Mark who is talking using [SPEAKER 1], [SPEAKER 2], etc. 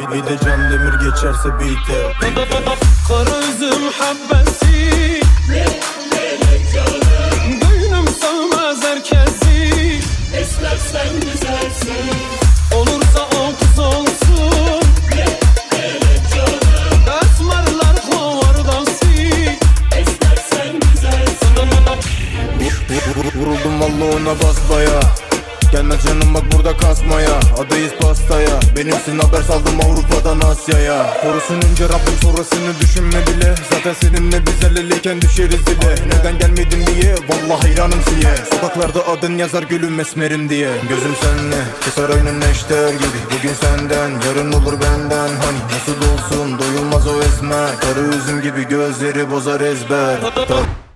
[SPEAKER 1] Bir de can demir geçerse biter
[SPEAKER 2] Kara üzüm habbesi Gönlüm sığmaz herkesi.
[SPEAKER 3] Esmer sen güzelsin.
[SPEAKER 2] Olursa o kız olsun. Esmerler hovardası
[SPEAKER 3] Esmer sen güzelsin.
[SPEAKER 1] Vuruldum valla ona basbaya canım bak burada kasmaya. Adayız pastaya. Benimsin haber saldım Avrupa'dan Asya'ya. Korusun önce Rabbim sonrasını düşünme bile. Zaten seninle biz el eleyken düşeriz dile Neden gelmedin diye? Vallahi hayranım siye. Sokaklarda adın yazar gülüm esmerim diye. Gözüm senle aynı neşter gibi. Bugün senden yarın olur benden. Hani nasıl olsun doyulmaz o esmer. Karı üzüm gibi gözleri bozar ezber. Ta-